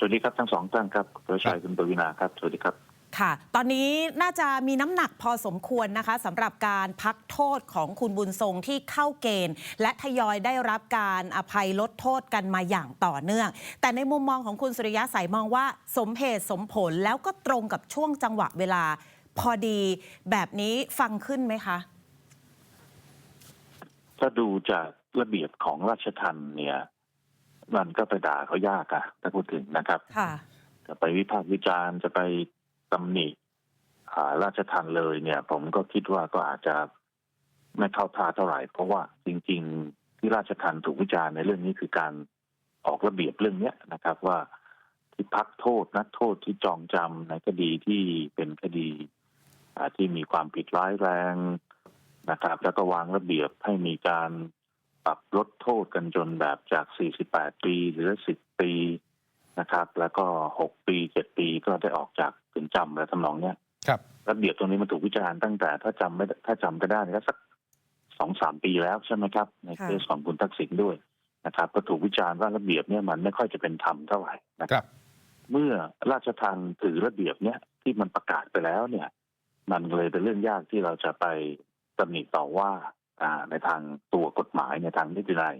สวัสดีครับทั้งสองท่านครับคุณชัยคุณปวีนาครับ สวัสดีครับ ค่ะ ตอนนี้น่าจะมีน้ำหนักพอสมควรนะคะสำหรับการพักโทษของคุณบุญทรงที่เข้าเกณฑ์ และทยอยได้รับการอภัยลดโทษกันมาอย่างต่อเนื่อง แต่ในมุมมองของคุณสุริยะสายมองว่า สมเหตุสมผลแล้วก็ตรงกับช่วงจังหวะเวลา พอดีแบบนี้ฟังขึ้นไหมคะ ถ้าดูจากระเบียบของราชทัณฑ์เนี่ย มันก็ไปด่าเขายากอะถ้าพูดถึงนะครับค่ะจะไปวิพากษ์วิจารณ์จะไปตำหนิอ่าราชทัณฑ์เลยเนี่ย ผมก็คิดว่าก็อาจจะไม่เข้าท่าเท่าไหร่ เพราะว่าจริง ๆ ที่ราชทัณฑ์ถูกวิจารณ์ในเรื่องนี้คือการออกระเบียบเรื่องเนี้ยนะครับ ว่าที่พักโทษนักโทษที่จองจำในคดีที่เป็นคดีอ่าที่มีความผิดร้ายแรงนะครับ แล้วก็วางระเบียบให้มีการ ปรับลดโทษกันจนแบบจาก 48 ปีเหลือ 10 ปีนะครับ แล้วก็ 6 ปี 7 ปีก็ได้ออกจากเรือนจำและทำนองเนี้ยครับระเบียบตรงนี้มันถูกวิจารณ์ตั้งแต่ถ้าจำไม่ได้ถ้าจำก็ได้ก็สักสองสามปีแล้วใช่ไหมครับ ในค่ะเคสของคุณทักษิณด้วยนะครับ ก็ถูกวิจารณ์ว่าระเบียบเนี่ยมันไม่ค่อยจะเป็นธรรมเท่าไหร่นะครับ เมื่อราชทัณฑ์ถือระเบียบเนี่ยที่มันประกาศไปแล้วเนี่ย มันเลยเป็นเรื่องยากที่เราจะไปตำหนิต่อว่าอ่า ในทางตัวกฎหมายในทางนิตินัย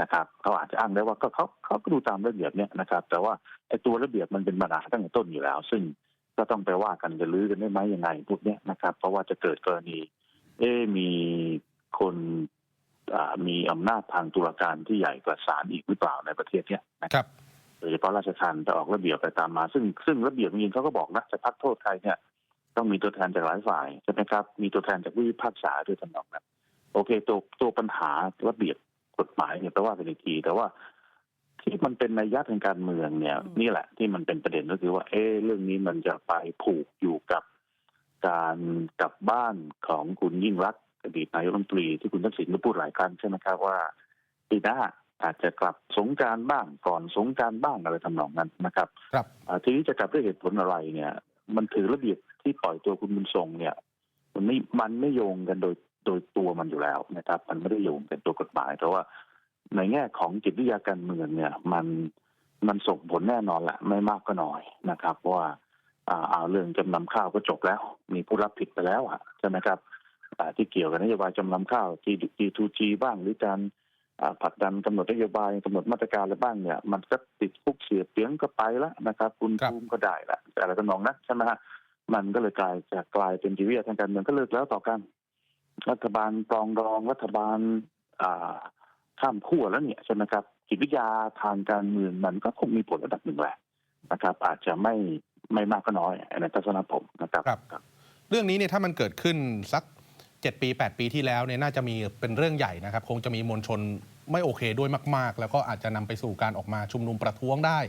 นะครับเขาอาจจะอ้างได้ว่าก็เขาเขาก็ดูตามระเบียบเนี่ยนะครับ แต่ว่าไอ้ตัวระเบียบมันเป็นปัญหาตั้งแต่ต้นอยู่แล้ว ซึ่งก็ต้องไปว่ากันจะลื้อกันได้ไหมยังไงพวกเนี้ยนะครับ เพราะว่าจะเกิดกรณี เอ๊ะมีคนอ่ามีอำนาจทางตุลาการที่ใหญ่กว่าศาลอีกหรือเปล่าในประเทศเนี้ยนะครับโดยเฉพาะราชทัณฑ์จะออกระเบียบไปตามมา ซึ่งซึ่งระเบียบจริงๆเขาก็บอกนะจะพักโทษใครเนี่ย ต้องมีตัวแทนจากหลายฝ่ายใช่ไหมครับ มีตัวแทนจากผู้พิพากษาด้วยทำนองนั้น โอเคตัวตัวปัญหาระเบียบกฎหมายเนี่ยแปลว่ากันอีกทีแต่ว่าที่มันเป็นนัยยะทางการเมืองเนี่ยอืมนี่แหละที่มันเป็นประเด็นก็คือว่า เอ๊ะเรื่องนี้มันจะไปผูกอยู่กับการกลับบ้านของคุณยิ่งรักษณ์อดีตนายกรัฐมนตรีที่คุณทักษิณก็พูดหลายครั้งใช่ไหมครับว่าปีหน้าอาจจะกลับสงกรารบ้างก่อนสงกรารบ้างอะไรทำนองนั้นนะครับ ครับอ่าทีนี้จะกลับด้วยเหตุผลอะไรเนี่ย มันถือระเบียบที่ปล่อยตัวคุณบุญทรงเนี่ย มันไม่มันไม่โยงกันโดย โดยตัวมันอยู่แล้วนะครับ มันไม่ได้โยงกันตัวกฎหมายแต่ว่าในแง่ของจิตวิทยาการเมืองเนี่ย มันมันส่งผลแน่นอนแหละไม่มากก็น้อยนะครับเพราะว่าอ่าเอาเรื่องจำนำข้าวก็จบแล้ว มีผู้รับผิดไปแล้วอะใช่ไหมครับอ่าที่เกี่ยวกับนโยบายจำนำข้าวที่จีทูจีบ้างหรือการอ่าผลักดันกำหนดนโยบายกำหนดมาตรการอะไรบ้างเนี่ย มันก็ติดคุกเสียเปียงก็ไปแล้วนะครับ คุณครับภูมิก็ได้ละแต่อะไรทำนองนั้นใช่ไหมฮะมันก็เลยกลายจะกลายเป็นจิตวิทยาทางการเมืองก็เลิกแล้วต่อกัน รัฐบาลปรองดองรัฐบาลอ่าข้ามขั้วแล้วเนี่ยใช่ไหมครับจิตวิทยาทางการเมืองมันก็คงมีผลระดับหนึ่งแหละนะครับ อาจจะไม่ไม่มากก็น้อยในทัศนผมนะครับครับ เรื่องนี้เนี่ยถ้ามันเกิดขึ้นสัก7ปี8ปีที่แล้วเนี่ยน่าจะมีเป็นเรื่องใหญ่นะครับ คงจะมีมวลชนไม่โอเคด้วยมาก ๆ แล้วก็อาจจะนำไปสู่การออกมาชุมนุมประท้วงได้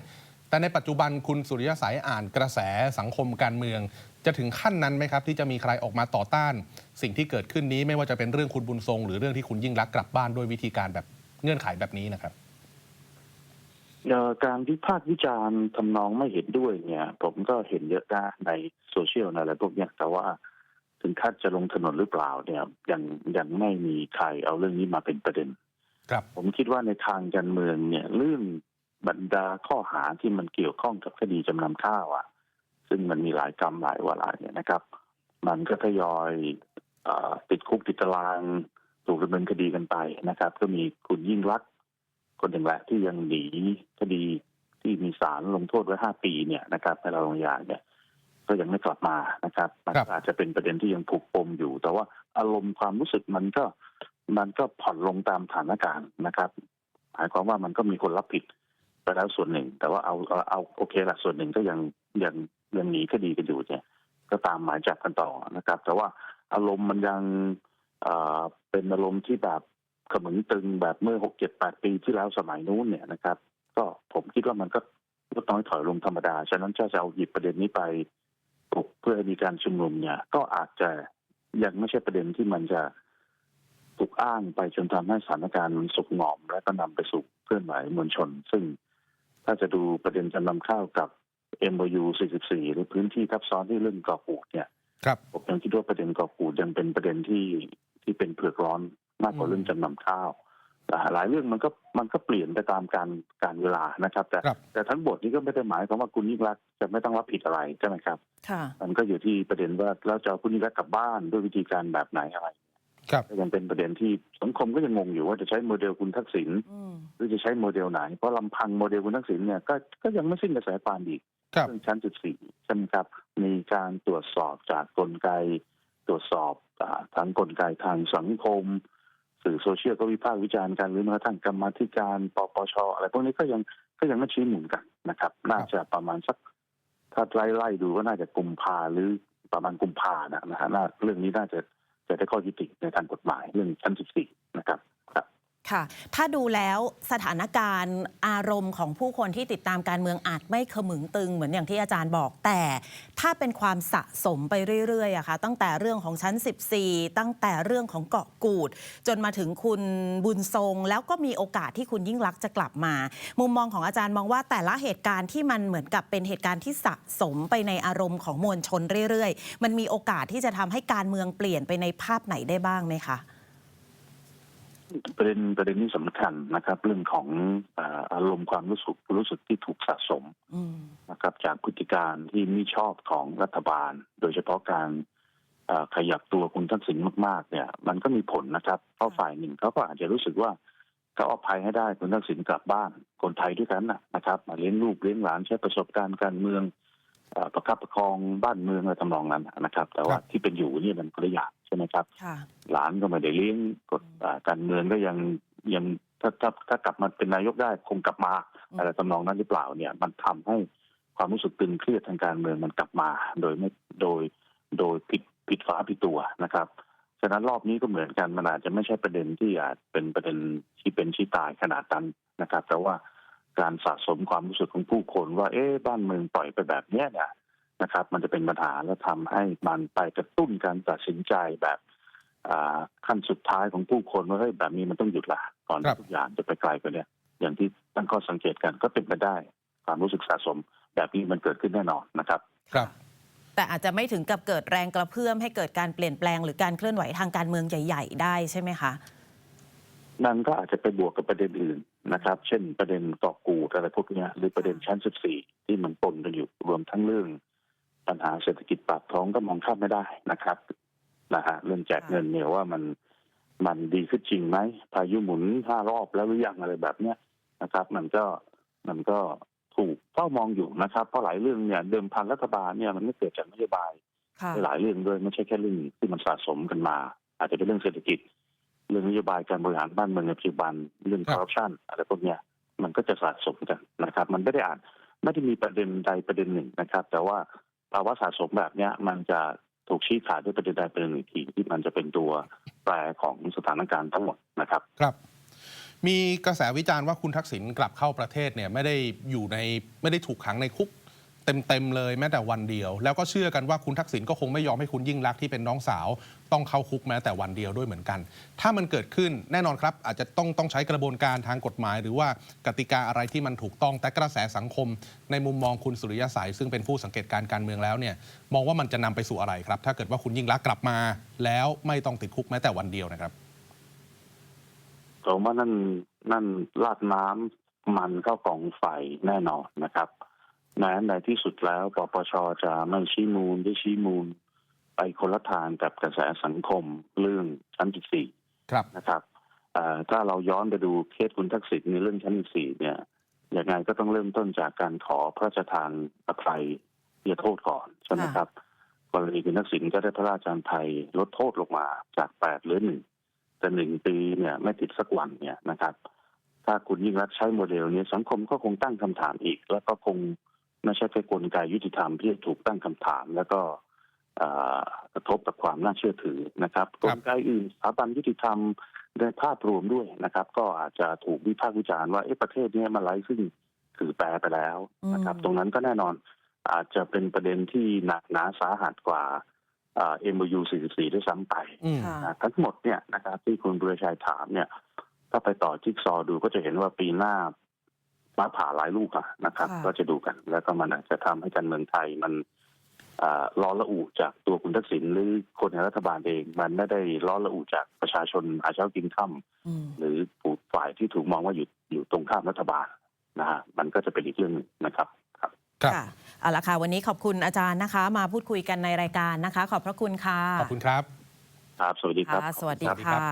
แต่ในปัจจุบันคุณสุริยสัยอ่านกระแสสังคมการเมืองจะถึงขั้นนั้นไหมครับ ที่จะมีใครออกมาต่อต้าน สิ่งที่เกิดขึ้นนี้ไม่ว่าจะเป็นเรื่องคุณบุญทรง หรือเรื่องที่คุณยิ่งรักกลับบ้านด้วยวิธีการแบบเงื่อนไขแบบนี้นะครับการวิพากษ์วิจารณ์ทำนองไม่เห็นด้วยเนี่ย ผมก็เห็นเยอะนะในโซเชียลอะไรพวกนี้แต่ว่าถึงขั้นจะลงถนนหรือเปล่าเนี่ยยังยังไม่มีใครเอาเรื่องนี้มาเป็นประเด็น ครับ ผมคิดว่าในทางการเมืองเนี่ยเรื่องบรรดาข้อหาที่มันเกี่ยวข้องกับคดีจำนำข้าวอะ ซึ่งมันมีหลายกรรมหลายวาระเนี่ยนะครับ มันก็ทยอยเออติดคุกติดตารางถูกดำเนินคดีกันไปนะครับ ก็มีคุณยิ่งรักษณ์คนหนึ่งแหละที่ยังหนีคดีที่มีศาลลงโทษไว้ห้าปีเนี่ยนะครับให้เราลงยาเนี่ยก็ยังไม่กลับมานะครับมันครับก็อาจจะเป็นประเด็นที่ยังผูกปมอยู่ แต่ว่าอารมณ์ความรู้สึกมันก็มันก็ผ่อนลงตามสถานการณ์นะครับหมายความว่ามันก็มีคนรับผิดไปแล้วส่วนหนึ่ง แต่ว่าเอาเอาเอาโอเคละส่วนหนึ่งก็ยังยัง ยังหนีคดีกันอยู่เนี่ยก็ตามหมายจับกันต่อนะครับ แต่ว่าอารมณ์มันยังเป็นอารมณ์ที่แบบขมึงตึงแบบเมื่อหกเจ็ดแปดปีที่แล้วสมัยนู้นเนี่ยนะครับ ก็ผมคิดว่ามันก็ลดน้อยถอยลงธรรมดา ฉะนั้นถ้าจะเอาหยิบประเด็นนี้ไปปลุกเพื่อให้มีการชุมนุมเนี่ย ก็อาจจะยังไม่ใช่ประเด็นที่มันจะถูกอ้างไปจนทำให้สถานการณ์มันสุกงอม และก็นำไปสู่เคลื่อนไหวมวลชน ซึ่งถ้าจะดูประเด็นจำนำข้าวกับ MOU 44 หรือพื้นที่ทับซ้อนที่เรื่องก่อปูดเนี่ยครับผมยังคิดว่าประเด็นก่อปูดยังเป็นประเด็นที่ที่เป็นเผือกร้อนมากกว่าอืมเรื่องจำนำข้าวอ่าหลายเรื่องมันก็มันก็เปลี่ยนไปตามการการเวลานะครับ แต่ครับแต่ทั้งบทนี้ก็ไม่ได้หมายความว่าคุณยิ่งรักษณ์จะไม่ต้องรับผิดอะไรใช่ไหมครับค่ะมันก็อยู่ที่ประเด็นว่าเราจะเอาคุณยิ่งรักษณ์กลับบ้านด้วยวิธีการแบบไหนอะไรครับ ก็ยังเป็นประเด็นที่สังคมก็ยังงงอยู่ว่าจะใช้โมเดลคุณทักษิณอืมหรือจะใช้โมเดลไหน เพราะลำพังโมเดลคุณทักษิณเนี่ยก็ก็ยังไม่สิ้นกระแสความอีกครับเรื่องชั้น14ใช่ไหมครับ มีการตรวจสอบจากกลไก ตรวจสอบอาทั้งกลไกทางสังคม สื่อโซเชียลก็วิพากษ์วิจารณ์กันหรือแม้กระทั่งกรรมาธิการปปชอะไรพวกนี้ก็ยังก็ยังไม่ชี้หมุนกันนะครับ น่าจะประมาณสักถ้าไล่ไล่ดูก็น่าจะกุมภาหรือประมาณกุมภานะนะฮะน่าเรื่องนี้น่าจะ จะได้ข้อยุติในทางกฎหมายเรื่องชั้น14นะครับ ค่ะ ถ้าดูแล้วสถานการณ์อารมณ์ของผู้คนที่ติดตามการเมืองอาจไม่ขมึงตึงเหมือนอย่างที่อาจารย์บอก แต่ถ้าเป็นความสะสมไปเรื่อยๆอะค่ะ ตั้งแต่เรื่องของชั้น 14 ตั้งแต่เรื่องของเกาะกูด จนมาถึงคุณบุญทรง แล้วก็มีโอกาสที่คุณยิ่งรักษจะกลับมา มุมมองของอาจารย์มองว่าแต่ละเหตุการณ์ที่มันเหมือนกับเป็นเหตุการณ์ที่สะสมไปในอารมณ์ของมวลชนเรื่อยๆ มันมีโอกาสที่จะทำให้การเมืองเปลี่ยนไปในภาพไหนได้บ้างไหมคะ ประเด็นประเด็นนี้สำคัญนะครับ เรื่องของอ่าอารมณ์ความรู้สึกรู้สึกที่ถูกสะสมอืมนะครับ จากพฤติการที่ไม่ชอบของรัฐบาล โดยเฉพาะการอ่าขยับตัวคุณทักษิณมากๆ เนี่ย มันก็มีผลนะครับเพราะฝ่ายหนึ่งเขาก็อาจจะรู้สึกว่าเขาอภัยให้ได้คุณทักษิณกลับบ้านคนไทยด้วยกันนะนะครับมาเลี้ยงลูกเลี้ยงหลานใช้ประสบการณ์การเมืองอ่า ประคับประคองบ้านเมืองอะไรทำนองนั้นนะครับ แต่ว่าครับที่เป็นอยู่เนี่ยมันคนละอย่างใช่ไหมครับค่ะหลานก็ไม่ได้เลี้ยงกฎอ่าการเมืองก็ยังยังถ้าถ้าถ้ากลับมาเป็นนายกได้คงกลับมาอืมอะไรทำนองนั้นหรือเปล่าเนี่ย มันทำให้ความรู้สึกตึงเครียดทางการเมืองมันกลับมา โดยไม่โดยโดยผิดผิดฝาผิดตัวนะครับฉะนั้นรอบนี้ก็เหมือนกันมันอาจจะไม่ใช่ประเด็นที่อาจเป็นประเด็นที่เป็นชี้ตายขนาดนั้นนะครับ แต่ว่า การสะสมความรู้สึกของผู้คนว่า เอ๊ะบ้านเมืองปล่อยไปแบบเนี้ยเนี่ยนะครับ มันจะเป็นปัญหาแล้วทำให้มันไปกระตุ้นการตัดสินใจแบบอ่าขั้นสุดท้ายของผู้คนว่าเฮ้ยแบบนี้มันต้องหยุดละก่อนครัที่บทุกอย่างจะไปไกลกว่าเนี้ยอย่างที่ตั้งข้อสังเกตกันก็เป็นไปได้ ความรู้สึกสะสม แบบนี้มันเกิดขึ้นแน่นอนนะครับ ครับ แต่อาจจะไม่ถึงกับเกิดแรงกระเพื่อมให้เกิดการเปลี่ยนแปลงหรือการเคลื่อนไหวทางการเมืองใหญ่ ๆ ได้ใช่ไหมคะนั่นก็อาจจะไปบวกกับประเด็นอื่น นะครับ เช่นประเด็นเกาะกูดอะไรพวกเนี้ยหรือประเด็นชั้น 14 ที่มันปนกันอยู่รวมทั้งเรื่อง ปัญหาเศรษฐกิจปากท้องก็มองข้ามไม่ได้นะครับนะฮะเรื่องแจกเงินเนี่ยว่ามันมันดีขึ้นจริงไหมพายุหมุนห้ารอบแล้วหรือยังอะไรแบบเนี้ยนะครับ มันก็มันก็ถูกเฝ้ามองอยู่นะครับ เพราะหลายเรื่องเนี่ยเดิมพันรัฐบาลเนี่ยมันไม่เกิดจากนโยบายค่ะหลายเรื่องด้วยไม่ใช่แค่เรื่องที่มันสะสมกันมา อาจจะเป็นเรื่องเศรษฐกิจ เรื่องนโยบายการบริหารบ้านเมืองในปัจจุบันเรื่องครัคบอร์รัปชันอะไรพวกเนี้ยมันก็จะสะสมกันนะครับ มันไม่ได้อ่านไม่ได้มีประเด็นใดประเด็นหนึ่งนะครับ แต่ว่าภาวะสะสมแบบเนี้ยมันจะถูกชี้ขาดด้วยประเด็นใดประเด็นหนึ่งทีที่มันจะเป็นตัวแปรของสถานการณ์ทั้งหมดนะครับครับ มีกระแสวิจารณ์ว่าคุณทักษิณกลับเข้าประเทศเนี่ยไม่ได้อยู่ในไม่ได้ถูกขังในคุก เต็มๆเลยแม้แต่วันเดียว แล้วก็เชื่อกันว่าคุณทักษิณก็คงไม่ยอมให้คุณยิ่งรักษณ์ที่เป็นน้องสาว ต้องเข้าคุกแม้แต่วันเดียวด้วยเหมือนกัน ถ้ามันเกิดขึ้นแน่นอนครับ อาจจะต้องต้องใช้กระบวนการทางกฎหมาย หรือว่ากติกาอะไรที่มันถูกต้องแต่กระแสสังคม ในมุมมองคุณสุริยสัยซึ่งเป็นผู้สังเกตการณ์การเมืองแล้วเนี่ยมองว่ามันจะนำไปสู่อะไรครับ ถ้าเกิดว่าคุณยิ่งรักษณ์กลับมา แล้วไม่ต้องติดคุกแม้แต่วันเดียวนะครับ ผมว่านั่นนั่นลาดน้ำมันเข้ากองไฟแน่นอนนะครับ แม้ในที่สุดแล้วปปชจะไม่ชี้มูลได้ชี้มูล ไปคนละทางกับกระแสสังคมเรื่องชั้น14ครับนะครับเอ่อถ้าเราย้อนไปดูเคสคุณทักษิณในเรื่องชั้น14เนี่ยยังไงก็ต้องเริ่มต้นจากการขอพระราชทานอภัยเพียโทษก่อนใช่ไหมครับกรณีคุณทักษิณก็ได้พระราชทานอภัยลดโทษลงมาจากแปดเหลือหนึ่งแต่หนึ่งปีเนี่ยไม่ติดสักวันเนี่ยนะครับ ถ้าคุณยิ่งรักษณ์ใช้โมเดลนี้สังคมก็คงตั้งคำถามอีก แล้วก็คง ไม่ใช่แค่กลไกยุติธรรมที่จะถูกตั้งคำถาม แล้วก็เอ่อกระทบกับความน่าเชื่อถือนะครับคกรับลไกอื่นสถาบันยุติธรรมในภาพรวมด้วยนะครับ ก็อาจจะถูกวิพากษ์วิจารณ์ว่าเอ๊ะประเทศนี้มันไร้ซึ่งถือแปรไปแล้วนะครับอืมตรงนั้นก็แน่นอนอาจจะเป็นประเด็นที่หนักหนาสาหัสกว่าเอ็มยู44ด้วยซ้ำไปอืมค่ะนะทั้งหมดเนี่ยนะครับที่คุณบุรชัยถามเนี่ย ถ้าไปต่อจิ๊กซอว์ดูก็จะเห็นว่าปีหน้า ฟ้าผ่าหลายลูกอะนะครับค่ะก็จะดูกัน แล้วก็มันอาจจะทำให้การเมืองไทยมันอ่าล้อละอุจากตัวคุณทักษิณหรือคนในรัฐบาลเอง มันไม่ได้ล้อละอุจากประชาชนอาเช้ากินค่ำอืมหรือผู้ฝ่ายที่ถูกมองว่าอยู่อยู่ตรงข้ามรัฐบาลนะฮะมันก็จะเป็นอีกเรื่องหนึ่งนะครับครับครับค่ะเอาละค่ะวันนี้ขอบคุณอาจารย์นะคะ มาพูดคุยกันในรายการนะคะ ขอบพระคุณค่ะขอบคุณครับ ครับ สวัสดีครับค่ะสวัสดีสวัสดีครับค่ะ